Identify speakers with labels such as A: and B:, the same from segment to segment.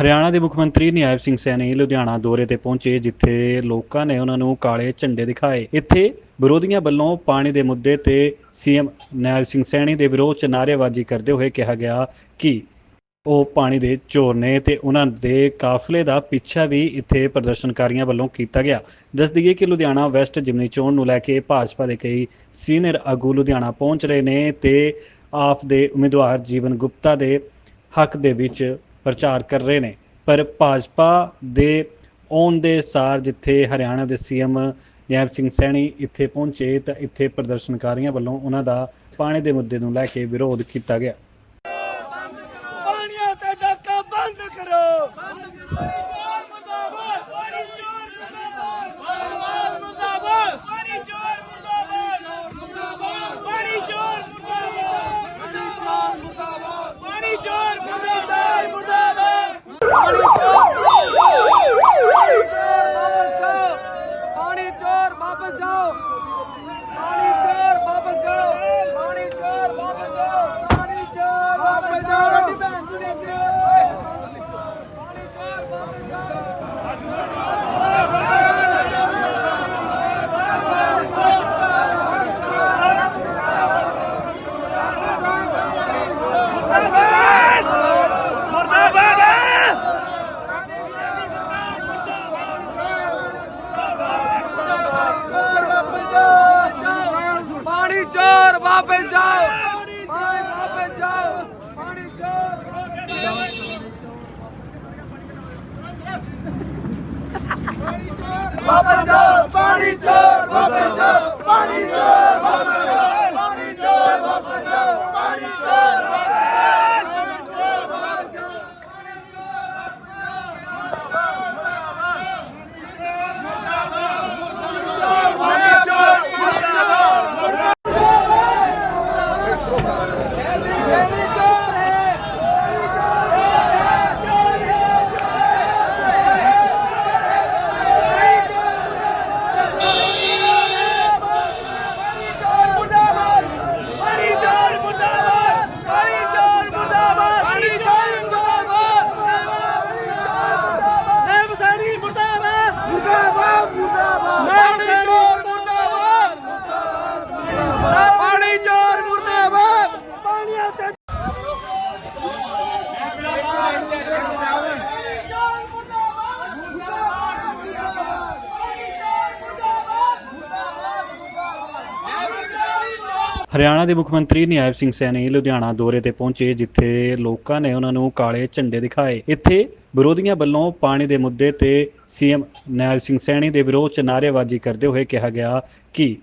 A: ਹਰਿਆਣਾ ਦੇ ਮੁੱਖ ਮੰਤਰੀ ਨਿਆਇਬ ਸਿੰਘ ਸੈਣੀ ਲੁਧਿਆਣਾ ਦੌਰੇ ਤੇ ਪਹੁੰਚੇ, ਜਿੱਥੇ ਲੋਕਾਂ ਨੇ ਉਹਨਾਂ ਨੂੰ ਕਾਲੇ ਝੰਡੇ ਦਿਖਾਏ। ਇੱਥੇ ਵਿਰੋਧੀਆਂ ਵੱਲੋਂ ਪਾਣੀ ਦੇ ਮੁੱਦੇ ਤੇ ਸੀਐਮ ਨਿਆਇਬ ਸਿੰਘ ਸੈਣੀ ਦੇ ਵਿਰੋਧ ਚ ਨਾਅਰੇਬਾਜ਼ੀ ਕਰਦੇ ਹੋਏ ਕਿਹਾ ਗਿਆ ਕਿ ਉਹ ਪਾਣੀ ਦੇ ਚੋਰ ਨੇ ਤੇ ਉਹਨਾਂ ਦੇ ਕਾਫਲੇ ਦਾ ਪਿੱਛਾ ਵੀ ਇੱਥੇ ਪ੍ਰਦਰਸ਼ਨਕਾਰੀਆਂ ਵੱਲੋਂ ਕੀਤਾ ਗਿਆ। ਦੱਸ ਦਈਏ ਕਿ ਲੁਧਿਆਣਾ ਵੈਸਟ ਜਿਮਨੀ ਚੋਣ ਨੂੰ ਲੈ ਕੇ ਭਾਜਪਾ ਦੇ ਕਈ ਸੀਨੀਅਰ ਆਗੂ ਲੁਧਿਆਣਾ ਪਹੁੰਚ ਰਹੇ ਨੇ ਤੇ ਆਪ ਦੇ ਉਮੀਦਵਾਰ ਜੀਵਨ ਗੁਪਤਾ ਦੇ ਹੱਕ ਦੇ ਵਿੱਚ ਪ੍ਰਚਾਰ ਕਰ ਰਹੇ ਨੇ। ਪਰ ਭਾਜਪਾ ਦੇ ਆਉਣ ਦੇ ਸਾਰ ਜਿੱਥੇ ਹਰਿਆਣਾ ਦੇ ਸੀਐਮ ਨਿਆਇਬ ਸਿੰਘ ਸੈਣੀ ਇੱਥੇ ਪਹੁੰਚੇ ਤਾਂ ਇੱਥੇ ਪ੍ਰਦਰਸ਼ਨਕਾਰੀਆਂ ਵੱਲੋਂ ਉਹਨਾਂ ਦਾ ਪਾਣੀ ਦੇ ਮੁੱਦੇ ਨੂੰ ਲੈ ਕੇ ਵਿਰੋਧ ਕੀਤਾ ਗਿਆ
B: ਪਾਣੀਆਂ ਤੇ ਡਾਕਾ ਬੰਦ ਕਰੋ ਬੰਦ ਕਰੋ ਮੁਰਦਾਬਾਦ ਪਾਣੀ ਚੋਰ ਮੁਰਦਾਬਾਦ ਮੁਰਦਾਬਾਦ ਪਾਣੀ ਚੋਰ ਮੁਰਦਾਬਾਦ ਮੁਰਦਾਬਾਦ ਪਾਣੀ ਚੋਰ ਮੁਰਦਾਬਾਦ ਮੁਰਦਾਬਾਦ ਪਾਣੀ ਚੋਰ ਮੁਰਦਾਬਾਦ ਮੁਰਦਾਬਾਦ
C: ਪਾਣੀ ਚੋਰ ਵਾਪਸ ਜਾਓ ਪਾਣੀ ਚੋਰ ਵਾਪਸ ਜਾਓ ਪਾਣੀ ਚੋਰ ਵਾਪਸ ਜਾਓ ਪਾਣੀ ਚੋਰ ਵਾਪਸ ਜਾਓ ਗੱਡੀ ਭੈਣ ਜੀ ਦੇ ਚੋਰ ਪਾਣੀ ਚੋਰ ਵਾਪਸ ਜਾਓ ਚੋਰ ਵਾਪਸ ਜਾਓ ਪਾਣੀ ਚੋਰ ਵਾਪਸ ਜਾਓ ਪਾਣੀ ਵਾਪਸ ਜਾਓ ਪਾਣੀ ਚੋਰ ਵਾਪਸ ਜਾਓ ਪਾਣੀ ਚੋਰ ਵਾਪਸ ਜਾਓ ਪਾਣੀ ਚੋਰ ਵਾਪਸ ਜਾਓ ਪਾਣੀ ਚੋਰ ਵਾਪਸ ਜਾਓ ਪਾਣੀ ਚੋਰ ਵਾਪਸ
B: ਪਾਣੀ ਚੋਰ ਮੁਰਦਾਬਾਦ ਪਾਣੀ ਚੋਰ ਮੁਰਦਾਬਾਦ ਪਾਣੀ ਚੋਰ ਮੁਰਦਾਬਾਦ ਨੈਬ ਸੈਣੀ ਮੁਰਦਾਬਾਦ ਮੁਰਦਾਬਾਦ ਮੁਰਦਾਬਾਦ ਪਾਣੀ ਚੋਰ ਮੁਰਦਾਬਾਦ ਪਾਣੀ ਚੋਰ ਮੁਰਦਾਬਾਦ ਪਾਣੀਆਂ ਤੇ
A: ਹਰਿਆਣਾ ਦੇ ਮੁੱਖ ਮੰਤਰੀ ਨਿਆਇਬ ਸਿੰਘ ਸੈਣੀ ਲੁਧਿਆਣਾ ਦੌਰੇ ਤੇ ਪਹੁੰਚੇ, ਜਿੱਥੇ ਲੋਕਾਂ ਨੇ ਉਹਨਾਂ ਨੂੰ ਕਾਲੇ ਝੰਡੇ ਦਿਖਾਏ। ਇੱਥੇ ਵਿਰੋਧੀਆਂ ਵੱਲੋਂ ਪਾਣੀ ਦੇ ਮੁੱਦੇ ਤੇ ਸੀਐਮ ਨਿਆਇਬ ਸਿੰਘ ਸੈਣੀ ਦੇ ਵਿਰੋਧ ਚ ਨਾਅਰੇਬਾਜ਼ੀ ਕਰਦੇ ਹੋਏ ਕਿਹਾ ਗਿਆ ਕਿ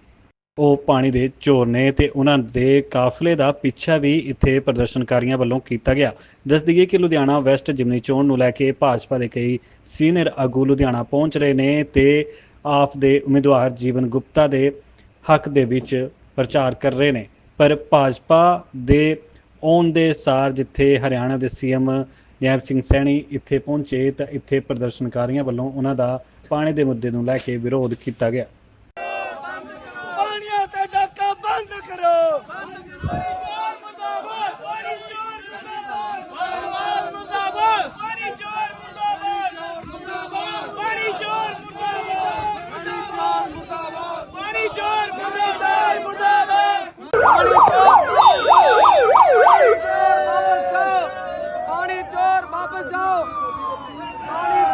A: ਉਹ ਪਾਣੀ ਦੇ ਚੋਰ ਨੇ ਤੇ ਉਹਨਾਂ ਦੇ ਕਾਫਲੇ ਦਾ ਪਿੱਛਾ ਵੀ ਇੱਥੇ ਪ੍ਰਦਰਸ਼ਨਕਾਰੀਆਂ ਵੱਲੋਂ ਕੀਤਾ ਗਿਆ। ਦੱਸ ਦਈਏ ਕਿ ਲੁਧਿਆਣਾ ਵੈਸਟ ਜਿਮਨੀ ਚੋਣ ਨੂੰ ਲੈ ਕੇ ਭਾਜਪਾ ਦੇ ਕਈ ਸੀਨੀਅਰ ਆਗੂ ਲੁਧਿਆਣਾ ਪਹੁੰਚ ਰਹੇ ਨੇ ਤੇ ਆਪ ਦੇ ਉਮੀਦਵਾਰ ਜੀਵਨ ਗੁਪਤਾ ਦੇ ਹੱਕ ਦੇ ਵਿੱਚ ਪ੍ਰਚਾਰ ਕਰ ਰਹੇ ਨੇ। ਪਰ ਭਾਜਪਾ ਦੇ ਆਉਣ ਦੇ ਸਾਰ ਜਿੱਥੇ ਹਰਿਆਣਾ ਦੇ ਸੀਐਮ ਨਿਆਇਬ ਸਿੰਘ ਸੈਣੀ ਇੱਥੇ ਪਹੁੰਚੇ ਤਾਂ ਇੱਥੇ ਪ੍ਰਦਰਸ਼ਨਕਾਰੀਆਂ ਵੱਲੋਂ ਉਹਨਾਂ ਦਾ ਪਾਣੀ ਦੇ ਮੁੱਦੇ ਨੂੰ ਲੈ ਕੇ ਵਿਰੋਧ ਕੀਤਾ ਗਿਆ
B: ਪਾਣੀਆਂ ਤੇ ਡਾਕਾ ਬੰਦ ਕਰੋ ਬੰਦ ਕਰੋ ਮੁਰਦਾਬਾਦ ਪਾਣੀ ਚੋਰ ਮੁਰਦਾਬਾਦ ਮੁਰਦਾਬਾਦ ਪਾਣੀ ਚੋਰ ਮੁਰਦਾਬਾਦ ਮੁਰਦਾਬਾਦ ਪਾਣੀ ਚੋਰ ਮੁਰਦਾਬਾਦ ਮੁਰਦਾਬਾਦ ਪਾਣੀ ਚੋਰ ਮੁਰਦਾਬਾਦ ਮੁਰਦਾਬਾਦ
C: ਪਾਣੀ ਚੋਰ ਵਾਪਸ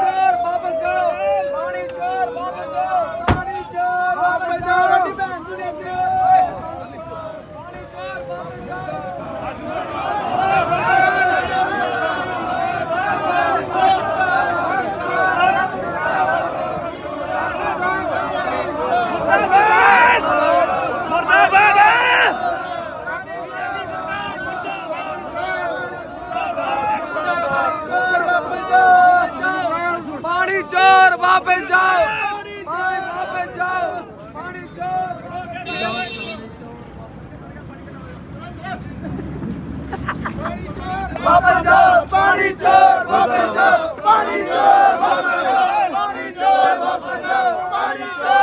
C: घर वापस जाओ पानी वापस जाओ पानी चोर वापस जाओ पानी चोर वापस जाओ पानी चोर वापस जाओ पानी चोर वापस जाओ पानी चोर